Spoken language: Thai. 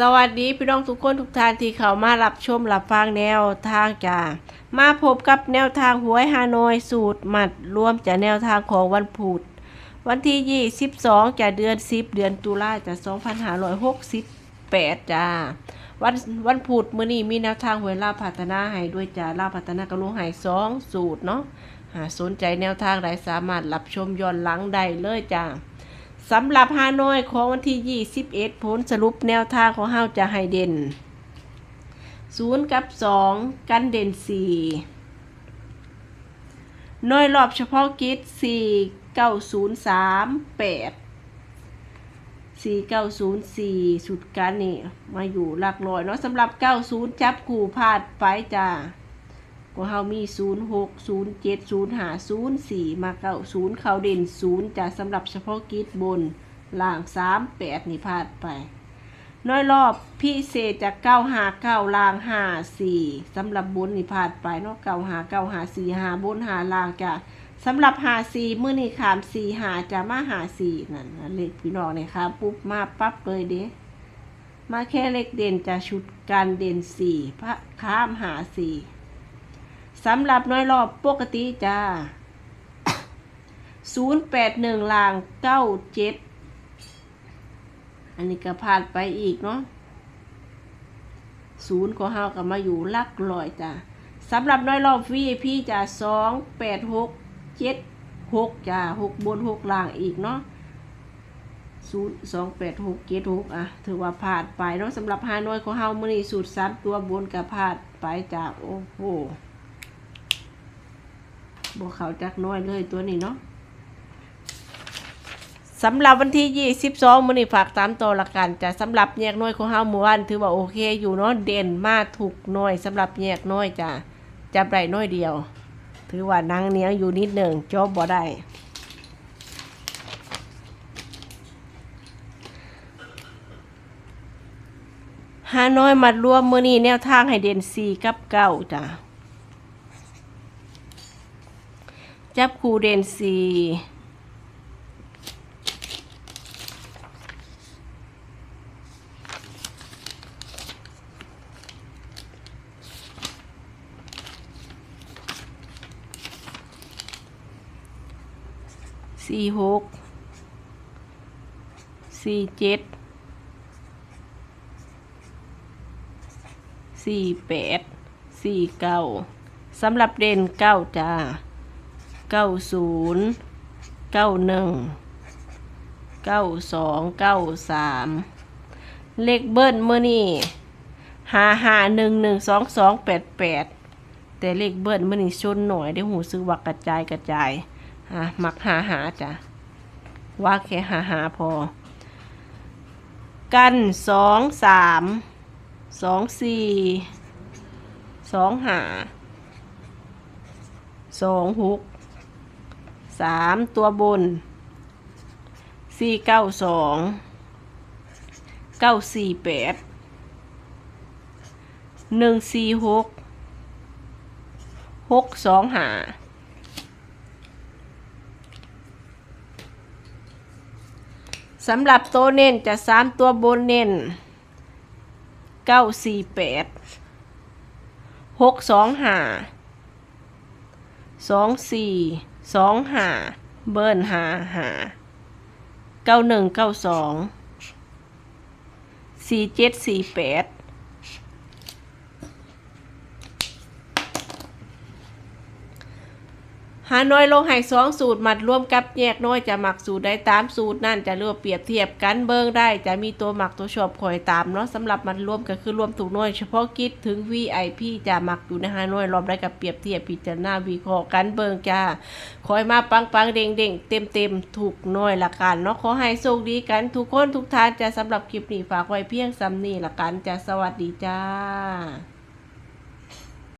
สวัสดีพี่น้องทุกคนทุกท่านที่เข้ามารับชมรับฟังแนวทางจ้ามาพบกับแนวทางหวยฮานอยสูตรหมัดรวมจากแนวทางของวันพุธวันที่ 22จากเดือน 10 เดือนตุลาจาก2568จ้าวันวันพุธมื้อนี้มีแนวทางหวยลาภพัฒนาให้ด้วยจ้าลาภพัฒนากระลุงให้สองสูตรเนาะหาสนใจแนวทางใดสามารถรับชมย้อนหลังได้เลยจ้า สำหรับฮานอยของวันที่ 21 ผลสรุปแนวทางของเฮาจะให้เด่น 0 กับ 2 กันเด่น 4 น้อยรอบเฉพาะกิจ 4 9 0 3 8 4 9 0 4 สุดกันนี่ มาอยู่หลักร้อยเนาะสำหรับ 90 จับคู่พลาดไปจ้า ก็เฮามี 0 6 0 7 0 5 0 4 มาเก้า0เข้าเด่น 0จะสำหรับเฉพาะกิจบนล่าง 3 8 นี่พลาดไป น้อยรอบพิเศษจาก 9 5 9 ล่าง 5 4สำหรับบนนี่พลาดไปเนาะ9 5 9 5 4 5บน5ล่างจะสำหรับหา4มื้อนี้ขาม4หาจะมาหา4นั่นเลขพี่น้องนี่ค่ะปุ๊บมาปั๊บเลยเด้มาแค่เลขเด่นจะชุดการเด่น4พระข้ามหา4 สำหรับน้อยรอบปกติจ้า 0 8 1ลาง 97 อันนี้ก็ผ่านไปอีกเนาะศูนย์ของเฮาก็มาอยู่ลักร้อยจ้าสำหรับน้อยรอบ VIP จ้า2 8 6 7 6จ้า6บน6ล่างอีกเนาะ0 2 8 6 7 6อะ ถือว่าผ่านไปเนาะสำหรับฮานอยของเฮามือนี้สูตร3ตัวบนก็ผ่านไปจ้าโอ้โห บวกเขาจักน้อยเลยตัวนี้เนาะสำหรับวันที่22มื้อนี้ฝากตามต่อละกันจะสำหรับแยกน้อยของเฮาเมื่อวานถือว่าโอเคอยู่เนาะเด่นมากถูกน้อยสำหรับแยกน้อยจ้ะจับได้น้อยเดียว ถือว่านั่งเนี้ยอยู่นิดหนึ่งจบบ่ได้ฮานอยมัดรวมมื้อนี้แนวทางให้เด่น4กับ9จ้ะ จับคูเดนซีสี่หกสี่เจ็ดสี่แปดสี่เก้าสำหรับเด่นเก้าจ้า เก้าศูนย์เก้าหนึ่งเก้าสองเก้าสามเลขเบิ้ลเมื่อนี่หาหาหนึ่งหนึ่งสองสองแปดแปดแต่เลขเบิ้ลเมื่อนี่ชนหน่อยได้หูซื้อวักกระจายกระจายฮะมักหาหาจ้ะว่าแค่หาหาพอ กันสองสามสองสี่สองหาสองหก สามตัวบนสี่เก้าสองเก้าสี่แปดหนึ่งสี่หกหกสองหาสำหรับตัวเน้นจะสามตัวบนเน้นเก้าสี่แปดหกสองหาสองสี่ สองหาเบิร์นหาหาเก้าหนึ่งเก้าสองสี่เจ็ดสี่แปด หาน้อยลงให้สองสูตรมัดร่วมกับแยกน้อยจะหมักสูตรได้ตามสูตรนั่นจะเลือกเปรียบเทียบกันเบิ้งได้จะมีตัวหมักตัวชอบคอยตามเนาะสำหรับมันรวมก็คือรวมถูกน้อยเฉพาะกิจถึง VIP จะหมักอยู่ในหาน้อยรอบได้กับเปรียบเทียบพิจารณาวิเคราะห์กันเบิ้งจ้าคอยมาปังปังเด้งเด้งเต็มเต็มถูกน้อยละกันเนาะขอให้โชคดีกันทุกคนทุกท่านจะสำหรับคลิปนี้ฝากไว้เพียงซ้ำนี้ละกันจะสวัสดีจ้า